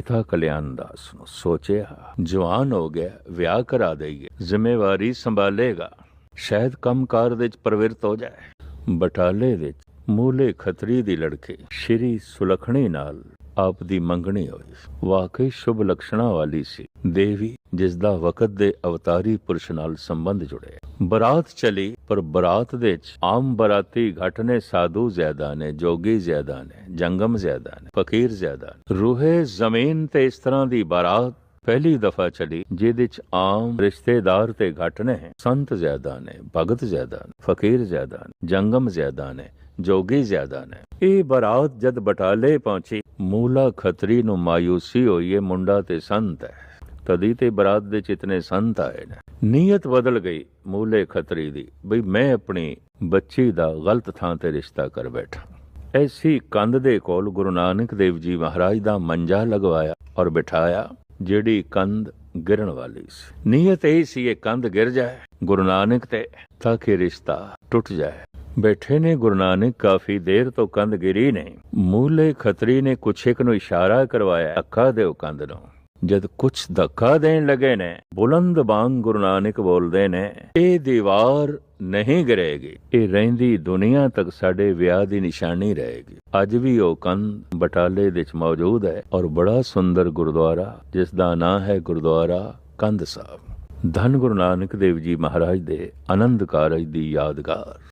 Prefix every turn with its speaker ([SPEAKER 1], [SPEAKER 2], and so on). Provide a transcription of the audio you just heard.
[SPEAKER 1] ਪਿਤਾ ਕਲਿਆਣ ਦਾਸ ਨੂੰ ਸੋਚਿਆ, ਜਵਾਨ ਹੋ ਗਿਆ, ਵਿਆਹ ਕਰਾ ਦੇਈਏ, ਜ਼ਿੰਮੇਵਾਰੀ ਸੰਭਾਲੇਗਾ। ਸ਼ਾਇਦ ਕੰਮਕਾਰ ਵਿੱਚ ਪ੍ਰਵਿਰਤ ਹੋ ਜਾਏ। ਬਟਾਲੇ ਵਿੱਚ ਮੂਲੇ ਖਤਰੀ ਦੀ ਲੜਕੀ ਸ਼੍ਰੀ ਸੁਲਖਣੀ ਨਾਲ ਆਪ ਦੀ ਮੰਗਣੀ ਹੋਈ ਵਾਕਈ ਸ਼ੁਭ ਲਕਸ਼ਣਾ ਵਾਲੀ ਸੀ। ਦੇਵੀ ਜਿਸ ਦਾ ਵਕਤ ਦੇ ਅਵਤਾਰੀ ਪੁਰਸ਼ ਨਾਲ ਸੰਬੰਧ ਜੁੜੇ ਬਰਾਤ ਚਲੀ, ਪਰ ਬਰਾਤ ਦੇ ਵਿੱਚ ਆਮ ਬਰਾਤੀ ਘਟ ਨੇ ਸਾਧੂ ਜ਼ਿਆਦਾ ਨੇ, ਜੋਗੀ ਜ਼ਿਆਦਾ ਨੇ, ਜੰਗਮ ਜ਼ਿਆਦਾ ਨੇ, ਫਕੀਰ ਜ਼ਿਆਦਾ ਨੇ। ਰੂਹੇ ਜ਼ਮੀਨ ਤੇ ਇਸ ਤਰ੍ਹਾਂ ਦੀ ਬਰਾਤ ਪਹਿਲੀ ਦਫਾ ਚਲੀ ਜਿਹਦੇ ਚ ਆਮ ਰਿਸ਼ਤੇਦਾਰ ਤੇ ਘੱਟ ਨੇ, ਸੰਤ ਜ਼ਿਆਦਾ ਨੇ, ਭਗਤ ਜ਼ਿਆਦਾ ਨੇ, ਫਕੀਰ ਜ਼ਿਆਦਾ ਨੇ, ਜੰਗਮ ਜ਼ਿਆਦਾ ਨੇ, ਜੋਗੀ ਜ਼ਿਆਦਾ ਨੇ। ਇਹ ਬਰਾਤ ਜਦ ਬਟਾਲੇ ਪਹੁੰਚੀ, ਮੂਲਾ ਖੱਤਰੀ ਨੂੰ ਮਾਇੂਸੀ ਹੋਈ ਇਹ ਮੁੰਡਾ ਤੇ ਸੰਤ ਹੈ। ਤਦੀ ਤੇ ਬਰਾਤ ਦੇ ਚਿਤਨੇ ਸੰਤ ਆਏ ਨੇ। ਨੀਅਤ ਬਦਲ ਗਈ ਮੂਲੇ ਖਤਰੀ ਦੀ, ਬਈ ਮੈਂ ਆਪਣੀ ਬੱਚੀ ਦਾ ਗਲਤ ਥਾਂ ਤੇ ਰਿਸ਼ਤਾ ਕਰ ਬੈਠਾ। ਐਸੀ ਕੰਧ ਦੇ ਕੋਲ ਗੁਰੂ ਨਾਨਕ ਦੇਵ ਜੀ ਮਹਾਰਾਜ ਦਾ ਮੰਜਾ ਲਗਵਾਇਆ ਔਰ ਬਿਠਾਇਆ। ਜਿਹੜੀ ਕੰਧ ਗਿਰਨ ਵਾਲੀ ਸੀ। ਨੀਅਤ ਇਹ ਸੀ, ਇਹ ਕੰਧ ਗਿਰ ਜਾਏ, ਗੁਰੂ ਨਾਨਕ ਤੇ, ਤਾਂ ਕਿ ਰਿਸ਼ਤਾ ਟੁੱਟ ਜਾਏ। ਬੈਠੇ ਨੇ ਗੁਰੂ ਨਾਨਕ, ਕਾਫੀ ਦੇਰ ਤੋਂ ਕੰਧ ਗਿਰੀ ਨਹੀਂ। ਮੂਲੇ ਖਤਰੀ ਨੇ ਕੁਛ ਇੱਕ ਨੂੰ ਇਸ਼ਾਰਾ ਕਰਵਾਇਆ, ਅੱਖਾਂ ਦਿਓ ਕੰਧ ਨੂੰ। ਜਦ ਕੁਛ ਧੱਕਾ ਦੇਣ ਲੱਗੇ ਨੇ, ਬੁਲੰਦ ਬਾਂਗ ਗੁਰੂ ਨਾਨਕ ਬੋਲਦੇ ਨੇ, ਇਹ ਦੀਵਾਰ ਨਹੀਂ ਗਿਰੇਗੀ। ਇਹ ਰਹਿੰਦੀ ਦੁਨੀਆ ਤੱਕ ਸਾਡੇ ਵਿਆਹ ਦੀ ਨਿਸ਼ਾਨੀ ਰਹੇਗੀ। ਅੱਜ ਵੀ ਉਹ ਕੰਧ ਬਟਾਲੇ ਵਿੱਚ ਮੌਜੂਦ ਹੈ ਔਰ ਬੜਾ ਸੁੰਦਰ ਗੁਰਦੁਆਰਾ, ਜਿਸ ਦਾ ਨਾਮ ਹੈ ਗੁਰਦੁਆਰਾ ਕੰਧ ਸਾਹਿਬ। ਧੰਨ ਗੁਰੂ ਨਾਨਕ ਦੇਵ ਜੀ ਮਹਾਰਾਜ ਦੇ ਆਨੰਦ ਕਾਰਜ ਦੀ ਯਾਦਗਾਰ।